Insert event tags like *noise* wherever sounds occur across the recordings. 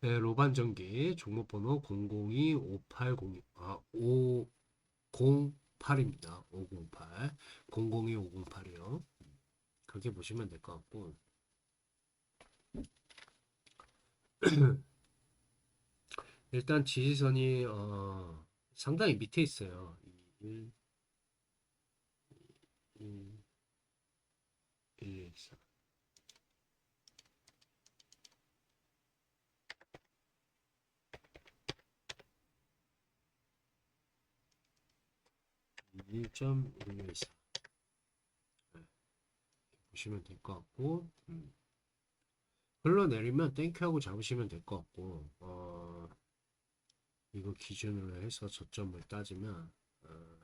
네, 로반전기 종목번호 002580 아, 508입니다. 508 002508이요. 그렇게 보시면 될 것 같고 *clears throat* 일단 지지선이 어, 상당히 밑에 있어요. 1 1 1 4 1.114 네. 보시면 될 것 같고 음. 흘러내리면 땡큐하고 잡으시면 될 것 같고 어, 이거 기준으로 해서 저점을 따지면 어,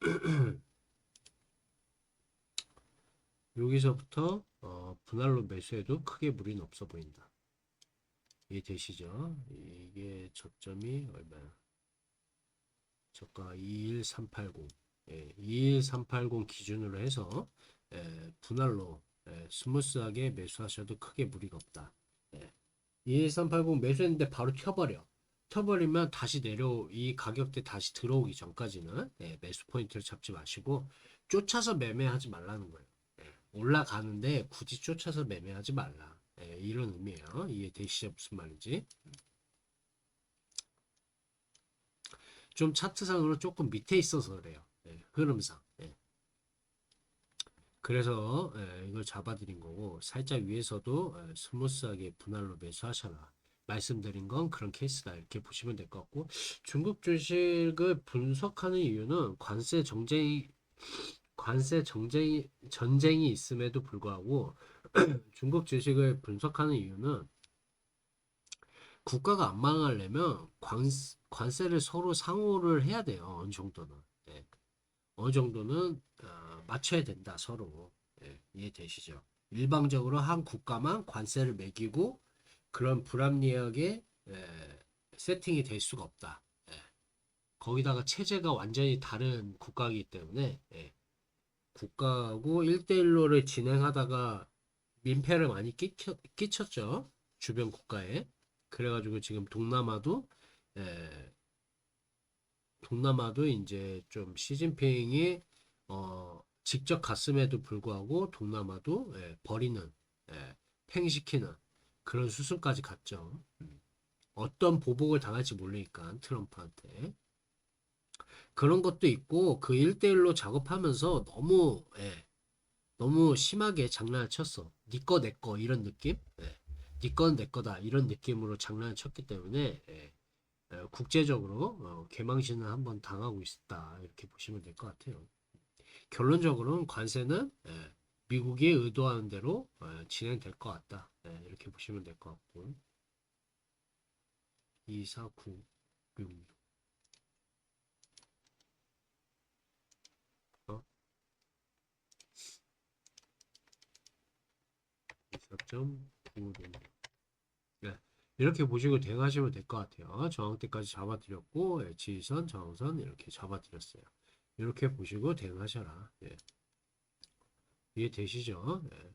*clears throat* 여기서부터 어, 분할로 매수해도 크게 무리는 없어 보인다. 이해 되시죠? 이게 저점이 얼마야? 저가 21380 예, 21380 기준으로 해서 예, 분할로 예, 스무스하게 매수하셔도 크게 무리가 없다. 예. 21380 매수했는데 바로 튀어버려. 튀어버리면 다시 내려 이 가격대 다시 들어오기 전까지는 예, 매수 포인트를 잡지 마시고 쫓아서 매매하지 말라는 거예요. 예, 올라가는데 굳이 쫓아서 매매하지 말라. 예, 이런 의미예요. 이해되시죠? 무슨 말인지. 좀 차트상으로 조금 밑에 있어서 그래요. 예, 흐름상. 예. 그래서 예, 이걸 잡아드린 거고 살짝 위에서도 예, 스무스하게 분할로 매수하셔라. 말씀드린 건 그런 케이스다 이렇게 보시면 될 것 같고 중국 주식을 분석하는 이유는 관세 정쟁이 관세 정쟁이 전쟁이 있음에도 불구하고 *clears throat* 중국 주식을 분석하는 이유는 국가가 안 망하려면 관세, 관세를 서로 상호를 해야 돼요. 어느 정도는. 예. 어느 정도는 어, 맞춰야 된다. 서로. 예. 이해되시죠? 일방적으로 한 국가만 관세를 매기고 그런 불합리하게 예, 세팅이 될 수가 없다. 예. 거기다가 체제가 완전히 다른 국가이기 때문에 예. 국가하고 1대1로를 진행하다가 민폐를 많이 끼쳐, 끼쳤죠. 주변 국가에. 그래가지고 지금 동남아도 에, 동남아도 이제 좀 시진핑이 어, 직접 갔음에도 불구하고 동남아도 예, 버리는 예, 팽시키는 그런 수순까지 갔죠. 음. 어떤 보복을 당할지 모르니까 트럼프한테 그런 것도 있고 그 1대1로 작업하면서 너무 예, 너무 심하게 장난을 쳤어. 니꺼 내꺼 이런 느낌? 예. 니건내 거다. 이런 느낌으로 장난을 쳤기 때문에 예, 예, 국제적으로 어, 개망신을 한번 당하고 있다. 이렇게 보시면 될 것 같아요. 결론적으로는 관세는 예, 미국이 의도하는 대로 어, 진행될 것 같다. 예, 이렇게 보시면 될 것 같고. 2, 4, 9, 6, 6 어? 4.96 네. 이렇게 보시고 대응하시면 될 것 같아요. 저항대까지 잡아드렸고, 예, 지선, 저항선 이렇게 잡아드렸어요. 이렇게 보시고 대응하셔라. 예. 이해 되시죠? 예.